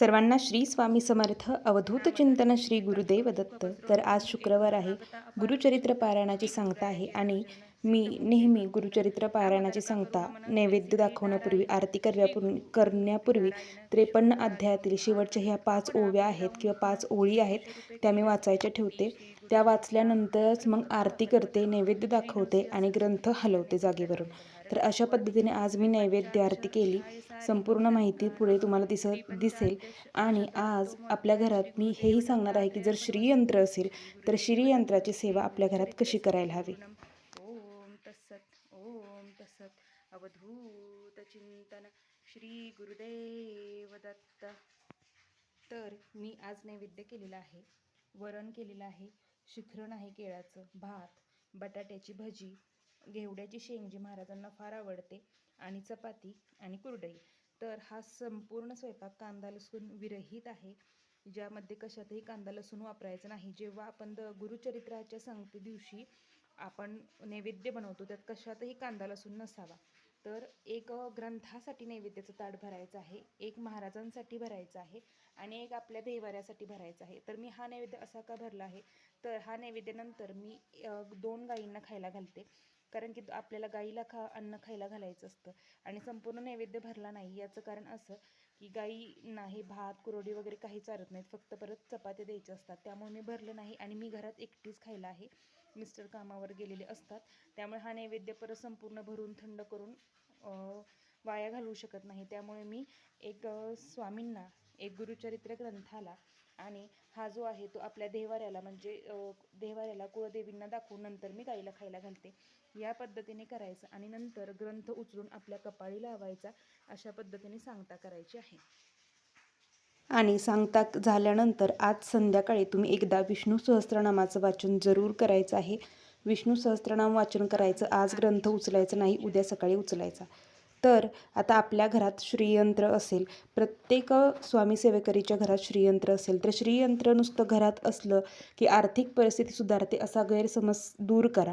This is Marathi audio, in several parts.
सर्वांना श्री स्वामी समर्थ अवधूत चिंतन श्री गुरुदेव दत्त तर आज शुक्रवार आहे. गुरुचरित्र पारायणाची सांगता आहे आणि मी नेहमी गुरुचरित्र पारायणाची सांगता नैवेद्य दाखवण्यापूर्वी आरती करण्यापूर्वी करण्यापूर्वी त्रेपन्न अध्यायातील शेवटच्या ह्या पाच ओव्या आहेत किंवा पाच ओळी आहेत त्या मी वाचायच्या ठेवते. त्या वाचल्यानंतरच मग आरती करते नैवेद्य दाखवते आणि ग्रंथ हलवते जागेवरून. तर अशा पद्धतीने आज मी नैवेद्य आरती केली. संपूर्ण माहिती पुढे तुम्हाला दिसत दिसेल. आणि आज आपल्या घरात मी हेही सांगणार आहे की जर श्रीयंत्र असेल तर श्रीयंत्राची सेवा आपल्या घरात कशी करायला हवी? ओम तसत ओम तसत अवधूत चिंतन श्री गुरुदेव दत्त तर मी आज नैवेद्य केलेलं आहे. वरण केलेलं आहे. शिखरण आहे केळाचं. भात बटाट्याची भजी घेवड्याची शेंग जी महाराजांना फार आवडते आणि चपाती आणि कुरडई. तर हा संपूर्ण स्वयंपाक कांदा लसूण विरहित आहे ज्यामध्ये कशातही कांदा लसूण वापरायचं नाही. जेव्हा आपण द गुरुचरित्राच्या संगती दिवशी आपण नैवेद्य बनवतो त्यात कशातही कांदा लसूण नसावा. तर एक ग्रंथासाठी नैवेद्याचं ताट भरायचं आहे एक महाराजांसाठी भरायचं आहे आणि एक आपल्या देवाऱ्यासाठी भरायचं आहे. तर मी हा नैवेद्य असा का भरला आहे? तर हा नैवेद्यानंतर मी दोन गायींना खायला घालते. कारण की आपल्याला गाईला खा अन्न खायला घालायचं असतं. आणि संपूर्ण नैवेद्य भरला नाही. याचं कारण असं की गाईंना हे भात कुरडी वगैरे काही चालत नाहीत. फक्त परत चपात्या द्यायच्या असतात. त्यामुळे मी भरलं नाही आणि मी घरात एकटीच खायला आहे. मिस्टर कामावर गेलेले असतात. त्यामुळे हा नैवेद्य परत संपूर्ण भरून थंड करून वाया घालवू शकत नाही. त्यामुळे मी एक स्वामींना एक गुरुचरित्र ग्रंथाला आणि हा जो आहे तो आपल्या देवाऱ्याला म्हणजे देवाऱ्याला कुळदेवींना दाखवून नंतर मी गाईला खायला घालते. या पद्धतीने करायचं आणि नंतर ग्रंथ उचलून आपल्या कपाळी लावायचा अशा पद्धतीने सांगता करायची आहे. आणि सांगता झाल्यानंतर आज संध्याकाळी तुम्ही एकदा विष्णू सहस्त्रनामाचं वाचन जरूर करायचं आहे. विष्णू सहस्त्रनाम वाचन करायचं आज ग्रंथ उचलायचं नाही उद्या सकाळी उचलायचा. तर आता आपल्या घरात श्रीयंत्र असेल प्रत्येक स्वामी सेवेकरीच्या घरात श्रीयंत्र असेल तर श्रीयंत्र नुसतं घरात असलं की आर्थिक परिस्थिती सुधारते असा गैरसमज दूर करा.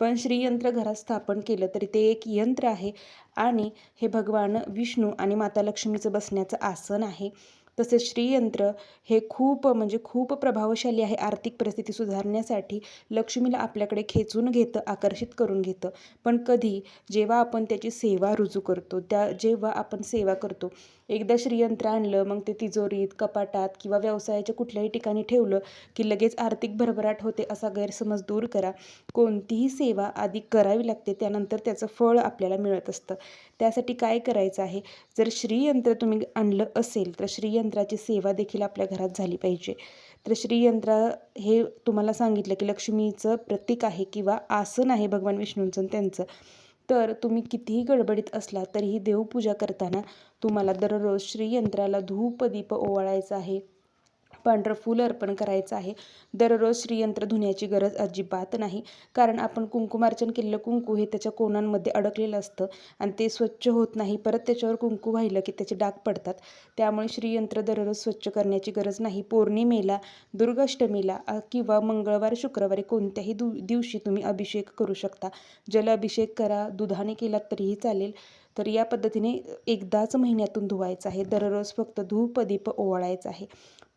पण श्रीयंत्र घरात स्थापन केलं तरी ते एक यंत्र आहे आणि हे भगवान विष्णू आणि माता लक्ष्मीचं बसण्याचं आसन आहे. तसेच श्रीयंत्र हे खूप म्हणजे खूप प्रभावशाली आहे आर्थिक परिस्थिती सुधारण्यासाठी. लक्ष्मीला आपल्याकडे खेचून घेतं आकर्षित करून घेतं. पण कधी जेव्हा आपण त्याची सेवा रुजू करतो त्या जेव्हा आपण सेवा करतो एकदा श्रीयंत्र आणलं मग ते तिजोरीत कपाटात किंवा व्यवसायाच्या कुठल्याही ठिकाणी ठेवलं की लगेच आर्थिक भरभराट होते असा गैरसमज दूर करा. कोणतीही सेवा आधी करावी लागते त्यानंतर त्याचं फळ आपल्याला मिळत असतं. त्यासाठी काय करायचं आहे? जर श्रीयंत्र तुम्ही आणलं असेल तर श्रीयंत्र श्रीयंत्राची सेवा देखील आपल्या घरात झाली पाहिजे. तर श्रीयंत्र हे तुम्हाला सांगितलं की लक्ष्मीचं प्रतीक आहे किंवा आसन आहे भगवान विष्णूंचं त्यांचं. तर तुम्ही कितीही गडबडीत असला तरीही देवपूजा करताना तुम्हाला दररोज श्रीयंत्राला धूप दीप ओवाळायचं आहे. पांढरं फूल अर्पण करायचं आहे. दररोज श्रीयंत्र धुण्याची गरज अजिबात नाही. कारण आपण कुंकुमार्चन केलेलं कुंकू हे त्याच्या कोणांमध्ये अडकलेलं असतं आणि ते स्वच्छ होत नाही. परत त्याच्यावर कुंकू वाहिलं की त्याचे डाग पडतात. त्यामुळे श्रीयंत्र दररोज स्वच्छ करण्याची गरज नाही. पौर्णिमेला दुर्गाष्टमीला किंवा मंगळवार शुक्रवारी कोणत्याही दु दिवशी तुम्ही अभिषेक करू शकता. जल अभिषेक करा दुधाने केलात तरीही चालेल. तर या पद्धतीने एकदाच महिन्यातून धुवायचं आहे. दररोज फक्त धूप दीप ओवाळायचं आहे.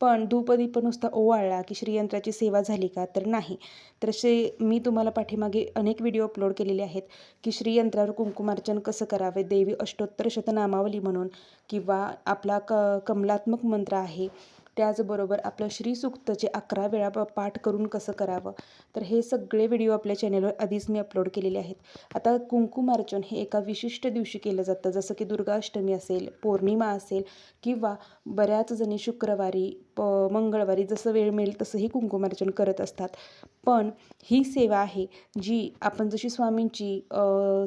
पण धूपदीप नुसता ओवाळला की श्रीयंत्राची सेवा झाली का तर नाही. तर शे मी तुम्हाला पाठीमागे अनेक व्हिडिओ अपलोड केलेले आहेत की श्रीयंत्रावर कुंकुमार्चन कसं करावे देवी अष्टोत्तर शतनामावली म्हणून किंवा आपला क कमलात्मक मंत्र आहे त्याचबरोबर आपलं श्रीसूक्तचे अकरा वेळा प- पाठ करून कसं करावं? तर हे सगळे व्हिडिओ आपल्या चॅनेलवर आधीच मी अपलोड केलेले आहेत. आता कुंकुमार्चन हे एका विशिष्ट दिवशी केलं जातं. जसं की दुर्गाष्टमी असेल पौर्णिमा असेल किंवा बऱ्याच जणी शुक्रवारी प मंगळवारी जसं वेळ मिळेल तसंही कुंकुमार्चन करत असतात. पण ही सेवा आहे जी आपण जशी स्वामींची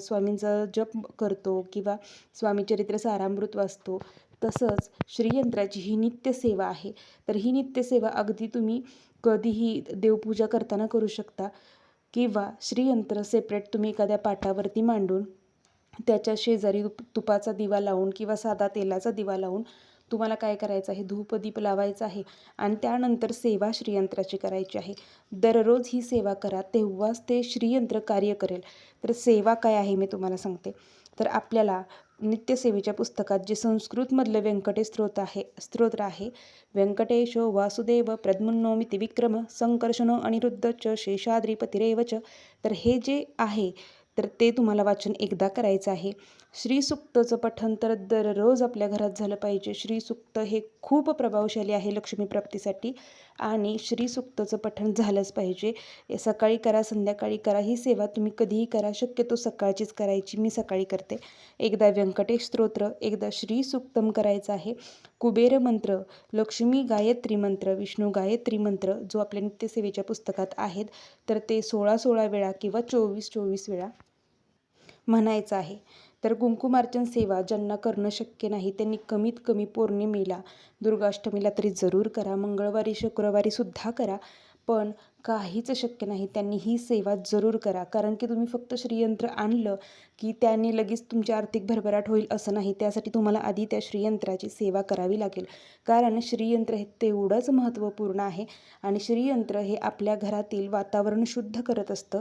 स्वामींचा जप करतो किंवा स्वामी चरित्र सारामृत वाचतो तसंच श्रीयंत्राची ही नित्यसेवा आहे. तर ही नित्यसेवा अगदी तुम्ही कधीही देवपूजा करताना करू शकता किंवा श्रीयंत्र सेपरेट तुम्ही एखाद्या पाटावरती मांडून त्याच्या शेजारी तुपाचा दिवा लावून किंवा साधा तेलाचा दिवा लावून तुम्हाला काय करायचं आहे? धूपदीप लावायचा आहे आणि त्यानंतर सेवा श्रीयंत्राची करायची आहे. दररोज ही सेवा करा तेव्हाच ते श्रीयंत्र कार्य करेल. तर सेवा काय आहे मी तुम्हाला सांगते. तर आपल्याला नित्यसेवेच्या पुस्तकात जे संस्कृतमधलं व्यंकटेश स्त्रोत आहे स्तोत्र आहे व्यंकटेशो वासुदेव प्रद्मुन्नोमिती विक्रम संकर्षणो अनिरुद्ध च शेषाद्रिपतिरेव च तर हे जे आहे तर ते तुम्हाला वाचन एकदा करायचं आहे. श्रीसुक्तचं पठण तर दररोज आपल्या घरात झालं पाहिजे. श्रीसुक्त हे खूप प्रभावशाली आहे लक्ष्मी प्राप्तीसाठी. आणि श्रीसुक्तचं पठण झालंच पाहिजे. सकाळी करा संध्याकाळी करा ही सेवा तुम्ही कधीही करा. शक्यतो सकाळचीच करायची मी सकाळी करते. एकदा व्यंकटेश स्तोत्र एकदा श्रीसुक्तम करायचं आहे. कुबेर मंत्र लक्ष्मी गायत्री मंत्र विष्णू गायत्री मंत्र जो आपल्या नित्यसेवेच्या पुस्तकात आहेत तर ते सोळा सोळा वेळा किंवा चोवीस चोवीस वेळा म्हणायचं आहे. तर कुंकुमार्चन सेवा ज्यांना करणं शक्य नाही त्यांनी कमीत कमी पौर्णिमेला दुर्गाष्टमीला तरी जरूर करा. मंगळवारी शुक्रवारी सुद्धा करा पण काहीच शक्य नाही. त्यांनी ही सेवा जरूर करा. कारण की तुम्ही फक्त श्रीयंत्र आणलं की त्याने लगेच तुमची आर्थिक भरभराट होईल असं नाही. त्यासाठी तुम्हाला आधी त्या श्रीयंत्राची सेवा करावी लागेल. कारण श्रीयंत्र हे तेवढंच महत्त्वपूर्ण आहे आणि श्रीयंत्र हे आपल्या घरातील वातावरण शुद्ध करत असतं.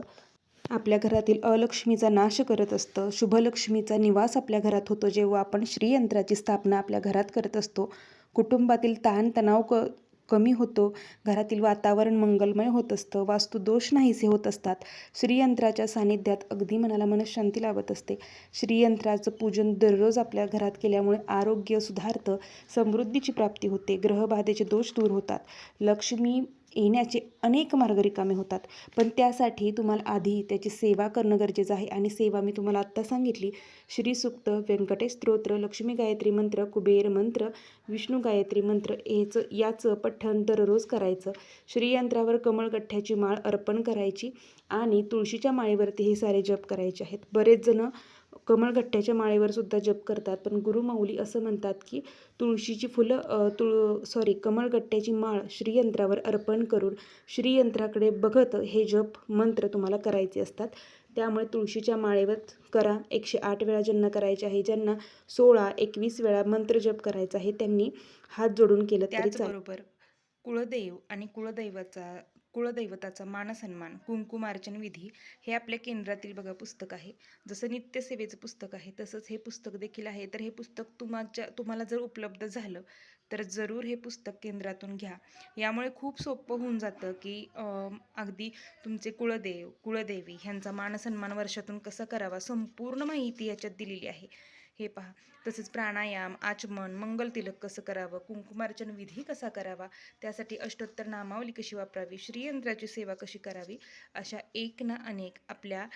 आपल्या घरातील अलक्ष्मीचा नाश करत असतं. शुभलक्ष्मीचा निवास आपल्या घरात होतो. जेव्हा आपण श्रीयंत्राची स्थापना आपल्या घरात करत असतो कुटुंबातील ताणतणाव क कमी होतो. घरातील वातावरण मंगलमय होत असतं. वास्तुदोष नाहीसे होत असतात. श्रीयंत्राच्या सानिध्यात अगदी मनाला मनशांती लाभत असते. श्रीयंत्राचं पूजन दररोज आपल्या घरात केल्यामुळे आरोग्य सुधारतं समृद्धीची प्राप्ती होते ग्रहबाधेचे दोष दूर होतात. लक्ष्मी येण्याचे अनेक मार्ग रिकामे होतात. पण त्यासाठी तुम्हाला आधी त्याची सेवा करणं गरजेचं आहे. आणि सेवा मी तुम्हाला आत्ता सांगितली. श्रीसुक्त व्यंकटेश स्तोत्र लक्ष्मी गायत्री मंत्र कुबेर मंत्र विष्णू गायत्री मंत्र याचं याचं पठ्ठन दररोज करायचं. श्रीयंत्रावर कमळगठ्ठ्याची माळ अर्पण करायची. आणि तुळशीच्या माळेवरती हे सारे जप करायचे आहेत. बरेच जण कमळगट्ट्याच्या माळेवर सुद्धा जप करतात. पण गुरुमाऊली असं म्हणतात की तुळशीची फुलं तुळ सॉरी कमळगट्ट्याची माळ श्रीयंत्रावर अर्पण करून श्रीयंत्राकडे बघत हे जप मंत्र तुम्हाला करायचे असतात. त्यामुळे तुळशीच्या माळेवर करा. एकशे आठ वेळा ज्यांना करायचे आहे ज्यांना सोळा एकवीस वेळा मंत्र जप करायचा आहे त्यांनी हात जोडून केलं तरी त्याचबरोबर कुळदेव आणि कुळदैवाचा कुळदैवताचा मानसन्मान कुंकुमार्चन विधी हे आपल्या केंद्रातील बघा पुस्तक आहे. जसं नित्यसेवेचं पुस्तक आहे तसंच हे पुस्तक देखील आहे. तर हे पुस्तक तुमच्या तुम्हाला जर उपलब्ध झालं तर जरूर हे पुस्तक केंद्रातून घ्या. यामुळे खूप सोपं होऊन जातं की अगदी तुमचे कुळदेव कुळदेवी ह्यांचा मानसन्मान वर्षातून कसा करावा संपूर्ण माहिती याच्यात दिलेली आहे. हे पहा. तसेच प्राणायाम आचमन मंगल तिलक कसं करावं? कुंकुमार्चन विधी कसा करावा? त्यासाठी अष्टोत्तर नामावली कशी वापरावी? श्रीयंत्राची सेवा कशी करावी? अशा एक ना अनेक आपल्या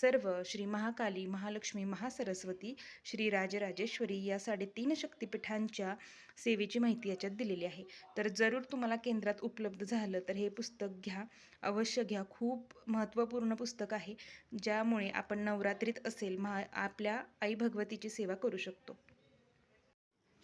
सर्व श्री महाकाली महालक्ष्मी महासरस्वती श्री राजराजेश्वरी या साडेतीन शक्तिपीठांच्या सेवेची माहिती याच्यात दिलेली आहे. तर जरूर तुम्हाला केंद्रात उपलब्ध झालं तर हे पुस्तक घ्या. अवश्य घ्या. खूप महत्त्वपूर्ण पुस्तक आहे ज्यामुळे आपण नवरात्रीत असेल महा आपल्या आई भगवतीची सेवा करू शकतो.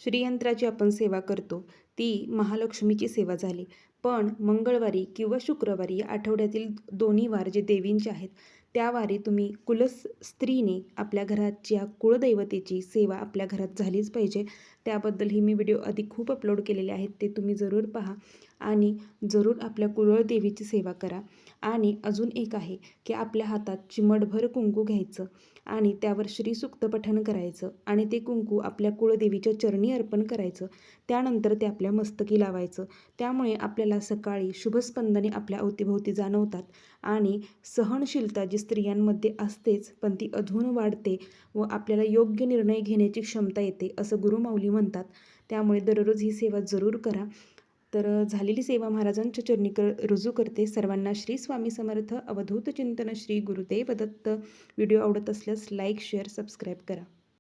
श्रीयंत्राची आपण सेवा करतो. ती महालक्ष्मीची सेवा झाली. पण मंगळवारी किंवा शुक्रवारी या आठवड्यातील दोन्ही वार जे देवींचे आहेत त्या वारी तुम्ही कुलस स्त्रीने आपल्या घराच्या कुळदैवतेची सेवा आपल्या घरात झालीच पाहिजे. त्याबद्दल मी व्हिडिओ आधी खूप अपलोड केलेले आहेत ते तुम्ही जरूर पहा आणि जरूर आपल्या कुळदेवीची सेवा करा. आणि अजून एक आहे की आपल्या हातात चिमटभर कुंकू घ्यायचं आणि त्यावर श्रीसुक्त पठण करायचं आणि ते कुंकू आपल्या कुळदेवीच्या चरणी अर्पण करायचं. त्यानंतर ते आपल्या मस्तकी लावायचं. त्यामुळे आपल्याला सकाळी शुभस्पंदने आपल्या अवतीभोवती जाणवतात आणि सहनशीलता जी स्त्रियांमध्ये असतेच पण ती अधून वाढते व आपल्याला योग्य निर्णय घेण्याची क्षमता येते असं गुरुमाऊली म्हणतात. त्यामुळे दररोज ही सेवा जरूर करा. तर झालेली सेवा महाराजांच्या चरणी कर रुजू करते. सर्वांना श्री स्वामी समर्थ. अवधूत चिंतन श्री गुरुदेव दत्त. व्हिडिओ आवडत असल्यास लाईक शेअर सबस्क्राईब करा.